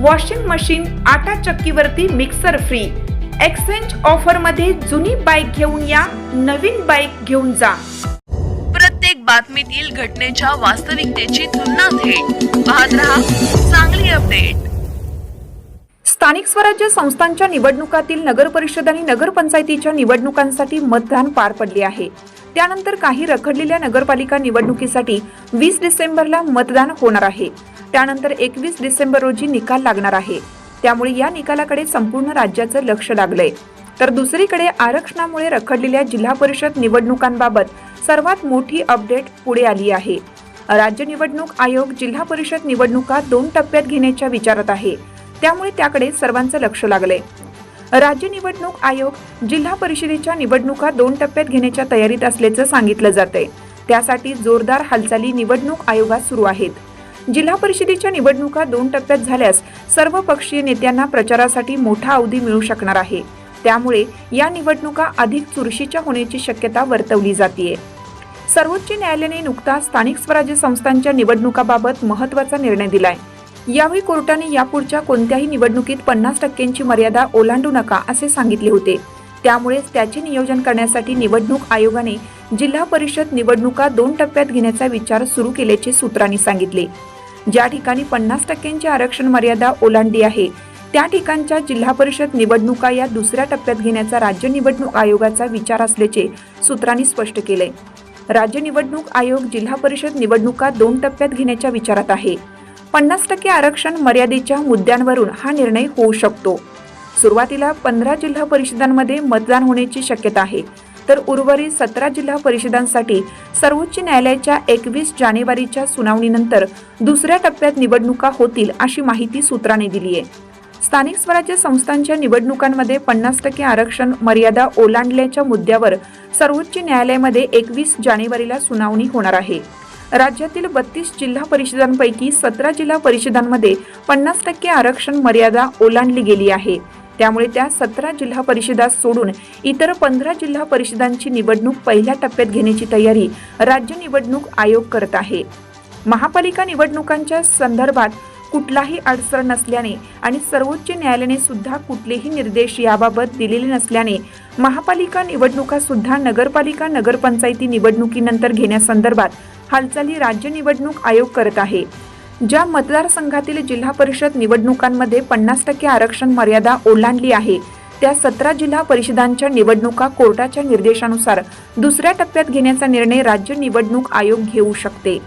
Washing machine आटा चक्कीवरती mixer free exchange ऑफरमध्ये जुनी बाईक घेऊन या नवीन बाईक घेऊन जा. प्रत्येक बातमीतील घटनेच्या वास्तविकतेची तुलना थेट. पाहत रहा चांगली अपडेट स्थानिक स्वराज्य संस्थांच्या निवडणुकातील नगर परिषद आणि नगरपंचायतीच्या निवडणुकांसाठी मतदान पार पडले आहे. त्यानंतर काही रखडलेल्या नगरपालिका निवडणुकीसाठी वीस डिसेंबरला मतदान होणार आहे. त्यानंतर एकवीस डिसेंबर रोजी निकाल लागणार आहे. त्यामुळे या निकालाकडे संपूर्ण राज्याचं लक्ष लागलंय. तर दुसरीकडे आरक्षणामुळे रखडलेल्या जिल्हा परिषद निवडणुकांबाबत सर्वात मोठी अपडेट पुढे आली आहे. राज्य निवडणूक आयोग जिल्हा परिषद निवडणुका दोन टप्प्यात घेण्याच्या विचारात आहे. त्यामुळे त्याकडे सर्वांचं लक्ष लागलंय. राज्य निवडणूक आयोग जिल्हा परिषदेच्या निवडणुका दोन टप्प्यात घेण्याच्या तयारीत असल्याचं सांगितलं जातंय. त्यासाठी जोरदार हालचाली निवडणूक आयोगात सुरू आहेत. जिल्हा परिषदेच्या निवडणुका दोन टप्प्यात झाल्यास सर्व पक्षीय नेत्यांना प्रचारासाठी मोठा अवधी मिळू शकणार आहे. त्यामुळे या निवडणुका अधिक चुरशीच्या होण्याची शक्यता वर्तवली जाते सर्वोच्च न्यायालयाने नुकताच स्थानिक स्वराज्य संस्थांच्या निवडणुकाबाबत महत्त्वाचा निर्णय दिलाय. यावेळी कोर्टाने यापुढच्या कोणत्याही निवडणुकीत पन्नास टक्क्यांची मर्यादा ओलांडू नका असे सांगितले होते. त्यामुळेच त्याचे नियोजन करण्यासाठी निवडणूक आयोगाने जिल्हा परिषद निवडणुका दोन टप्प्यात घेण्याचा विचार सुरू केल्याचे सूत्रांनी सांगितले. ज्या ठिकाणी पन्नास टक्क्यांची आरक्षण मर्यादा ओलांडली आहे त्या ठिकाणच्या जिल्हा परिषद निवडणुका या दुसऱ्या टप्प्यात घेण्याचा राज्य निवडणूक आयोगाचा विचार असल्याचे सूत्रांनी स्पष्ट केले राज्य निवडणूक आयोग जिल्हा परिषद निवडणुका दोन टप्प्यात घेण्याच्या विचारात आहे. पन्नास टक्के आरक्षण मर्यादेच्या मुद्द्यांवरून हा निर्णय होऊ शकतो. सुरुवातीला पंधरा जिल्हा परिषदांमध्ये मतदान होण्याची शक्यता आहे. तर उर्वरित सतरा जिल्हा परिषदांसाठी सर्वोच्च न्यायालयाच्या एकवीस जानेवारीच्या सुनावणीनंतर दुसऱ्या टप्प्यात निवडणुका होतील अशी माहिती सूत्रांनी दिली आहे. स्थानिक स्वराज्य संस्थांच्या निवडणुकांमध्ये पन्नास टक्के आरक्षण मर्यादा ओलांडल्याच्या मुद्द्यावर सर्वोच्च न्यायालयामध्ये एकवीस जानेवारीला सुनावणी होणार आहे. राज्यातील बत्तीस जिल्हा परिषदांपैकी सतरा जिल्हा परिषदांमध्ये पन्नास टक्के आरक्षण मर्यादा ओलांडली गेली आहे. त्यामुळे त्या सतरा जिल्हा परिषदा सोडून इतर पंधरा जिल्हा परिषदांची निवडणूक पहिल्या टप्प्यात घेण्याची तयारी राज्य निवडणूक आयोग करत आहे. महापालिका निवडणुकांच्या संदर्भात कुठलाही अडचण नसल्याने आणि सर्वोच्च न्यायालयाने सुद्धा कुठलेही निर्देश याबाबत दिलेले नसल्याने महापालिका निवडणुका सुद्धा नगरपालिका नगरपंचायती निवडणुकीनंतर घेण्यासंदर्भात हालचाली राज्य निवडणूक आयोग करत आहे. ज्या मतदारसंघातील जिल्हा परिषद निवडणुकांमध्ये पन्नास टक्के आरक्षण मर्यादा ओलांडली आहे त्या सतरा जिल्हा परिषदांच्या निवडणुका कोर्टाच्या निर्देशानुसार दुसऱ्या टप्प्यात घेण्याचा निर्णय राज्य निवडणूक आयोग घेऊ शकते.